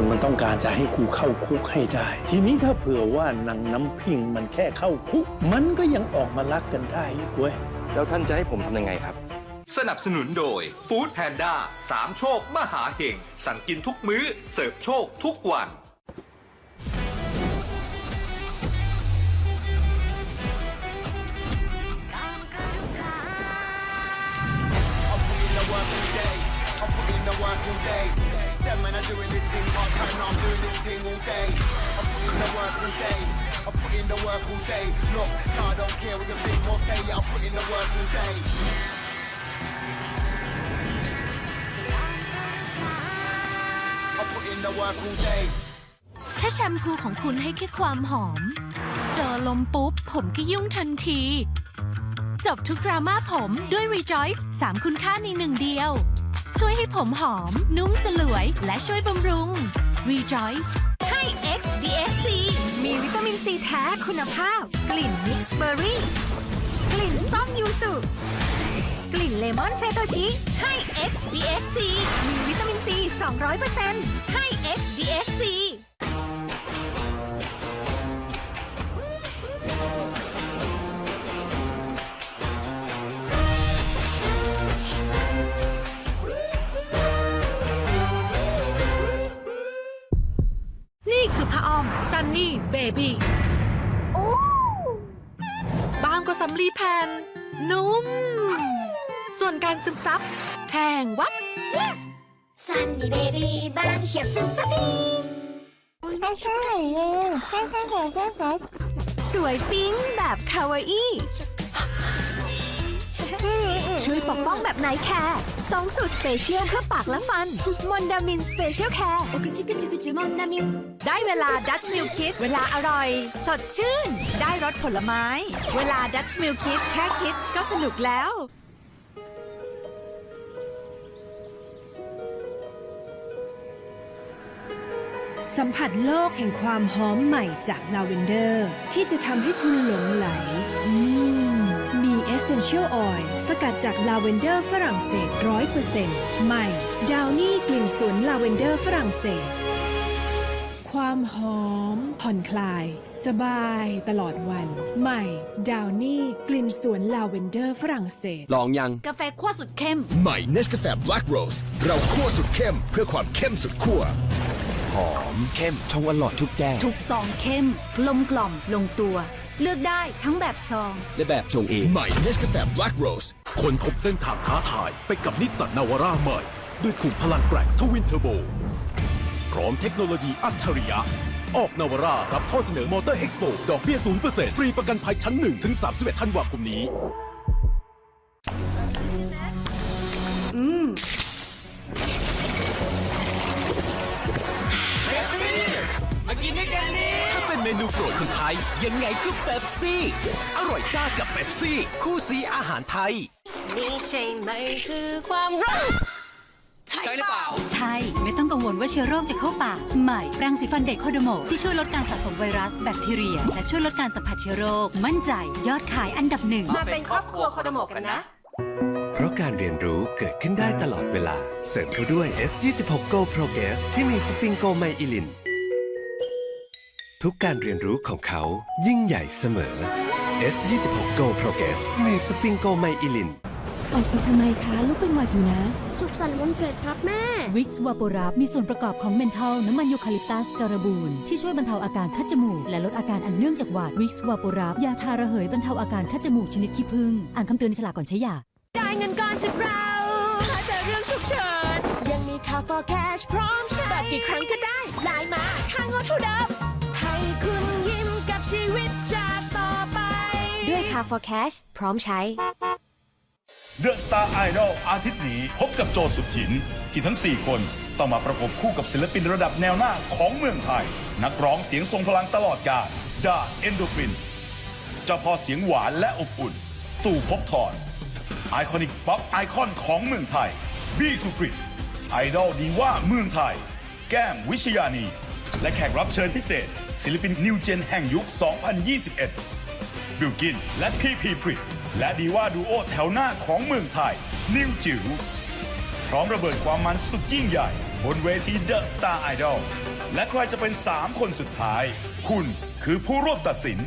คนมันต้องการจะให้กูเข้าคุกให้ได้ ทีนี้ถ้าเผื่อว่านางน้ำพิงมันแค่เข้าคุก มันก็ยังออกมารักกันได้อีกเว้ย แล้วท่านจะให้ผมทำยังไงครับ สนับสนุนโดยฟู้ดแพนด้าสามโชคมหาเห่ง สั่งกินทุกมื้อ เสิร์ฟโชคทุกวัน I'm putting the work all day. I'm putting the work all day. Them man are doing this thing part time, now I'm doing this thing all day. I'm putting the work all day. I'm putting the work all day. Look, no, I don't care what you think or say. Yeah, I'm putting the work all day. I'm putting the work all day. ถ้าแชมพูของคุณให้แค่ความหอม เจอลมปุ๊บ ผมก็ยุ่งทันที จบทุกดราม่าผมด้วย Rejoice 3 คุณค่าในหนึ่งเดียว ช่วยให้ผมหอม นุ่มสลวย และช่วยบำรุง Rejoice ให้ XDSC มีวิตามินซีแท้คุณภาพ กลิ่นมิกซ์เบอร์รี่ กลิ่นส้มยูสุกลิ่นเลมอนเซโตชิให้ XDSC มีวิตามินซี 200%ให้ XDSC คือผ้าอ้อม Sunny Baby บางกว่าสำลีแผ่น นุ่ม ส่วนการซึมซับแห้งวับ Sunny baby บางเฉียบซึมซับดีสวยปิ๊งแบบคาวาอี้ช่วย ปกป้องแบบไหนแคร์สองสูตรสเปเชียลเพื่อปากและฟัน มอนดามินสเปเชียลแคร์โอคุจิกจิกจิมอนนามิได้เวลาดัชมิลคิดเวลาอร่อย สดชื่น ได้รสผลไม้ เวลาดัชมิลคิดแค่คิดก็สนุกแล้วสัมผัสโลกแห่งความหอมใหม่จากลาเวนเดอร์ ที่จะทำให้คุณหลงไหล อืม Essential Oil สกัดจากลาเวนเดอร์ฝรั่งเศส100%ใหม่ดาวนี่กลิ่นสวนลาเวนเดอร์ฝรั่งเศส ความหอม ผ่อนคลาย สบายตลอดวัน ใหม่ดาวนี่กลิ่นสวนลาเวนเดอร์ฝรั่งเศส ลองยัง กาแฟขั้วสุดเข้ม ใหม่ Nescafe Black Rose เราคั่วสุดเข้มเพื่อความเข้มสุดคั่วหอมเข้มชงอร่อยทุกแก้วทุกซองเข้มกลมกล่อมลงตัว เลือกได้ทั้งแบบซอง และแบบชงเอง ใหม่ Nescafe Black Rose คนพบเส้นทางท้าทายไปกับนิสสันนาวาร่าใหม่ ด้วยขุมพลังแกร่งทวินเทอร์โบ พร้อมเทคโนโลยีอัจฉริยะ ออกนาวาร่ารับข้อเสนอมอเตอร์เอ็กซ์โปดอกเบี้ย0%ฟรีประกันภัยชั้น1ถึง31ธันวาคมนี้ คนไทย ยังไงก็เป๊ปซี่ อร่อยซ่ากับเป๊ปซี่ คู่ซีอาหารไทย นี่ใช่ไหมคือความรักใช่หรือเปล่า ใช่ ไม่ต้องกังวลว่าเชื้อโรคจะเข้าปากใหม่แปรงสีฟันเด็กโคโดโมที่ช่วยลดการสะสมไวรัสแบคทีเรีย และช่วยลดการสัมผัสเชื้อโรค มั่นใจยอดขายอันดับหนึ่งมาเป็นครอบครัวโคโดโมกันนะ เพราะการเรียนรู้เกิดขึ้นได้ตลอดเวลา เสริมเข้าด้วย S26 Go Progress ที่มีสฟิงโกไมอิลิน ทุกการเรียนรู้ของเขายิ่งใหญ่เสมอ S26 Go Progress มีสฟิงโกไมอิลิน ออกไปทำไมคะ ลูกเป็นหวัดอยู่นะ สุขสันต์วันเกิดครับแม่ วิกซ์วาโปรับมีส่วนประกอบของเมนทอลน้ำมันยูคาลิปตัสการบูน ที่ช่วยบรรเทาอาการคัดจมูก และลดอาการอันเนื่องจากหวัดวิกซ์วาโปรับยาทาระเหยบรรเทาอาการคัดจมูกชนิดขี้ผึ้งอ่านคำเตือนในฉลากก่อนใช้ยาได้เงินก้อนจากเราถ้าเจอเรื่องฉุกเฉินยังมีค่า for cash พร้อมใช้แบบกี่ครั้งก็ได้ไลน์มาค่างดเท่าเดิมา for cash พร้อมใช้เดอะสตาร์ไอดอลอาทิตย์นี้พบกับโจสุดหิน ที่ทั้ง 4 คนต้องมาประกบคู่กับศิลปินระดับแนวหน้าของเมืองไทย นักร้องเสียงทรงพลังตลอดกาลดาเอนโดฟินเจ้าพ่อเสียงหวานและอบอุ่น ตู่ภพบทรไอคอนิกป๊อปไอคอนของเมืองไทย บี้สุกริตไอดอลดีว่าเมืองไทย แก้มวิชยานี และแขกรับเชิญพิเศษ ศิลปินนิวเจนแห่งยุค 2021 บิลกิน และพีพีกริดและดีว่าดูโอแถวหน้าของเมืองไทย นิวจิ๋วพร้อมระเบิดความมันสุดยิ่งใหญ่ บนเวที The Star Idol และใครจะเป็น 3 คนสุดท้าย คุณคือผู้ร่วมตัดสิน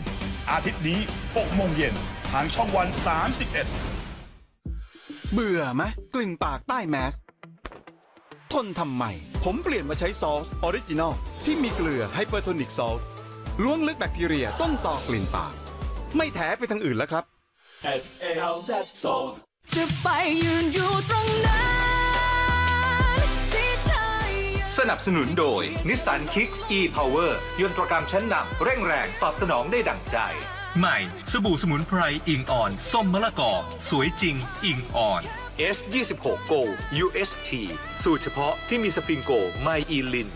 อาทิตย์นี้ 6 โมงเย็นทางช่องวัน 31 เบื่อไหมกลิ่นปากใต้แมสทนทำไม ผมเปลี่ยนมาใช้ซอสออริจินอลที่มีเกลือไฮเปอร์โทนิกซอสล้วงลึกแบคทีเรียต้นต่อกลิ่นปาก ไม่แถไปทางอื่นแล้วครับจะไปยืนอยู่ตรงนั้น ที่เธอยืนสนับสนุนโดย Nissan Kicks e-Power ยนตรกรรมชั้นนำเร่งแรงตอบสนองได้ดั่งใจ ใหม่ สบู่สมุนไพรอิงอ่อน ส้มมะละกอ สวยจริง อิงอ่อน S26 Go UST สูตรเฉพาะที่มีสปริงโกไมอีลิน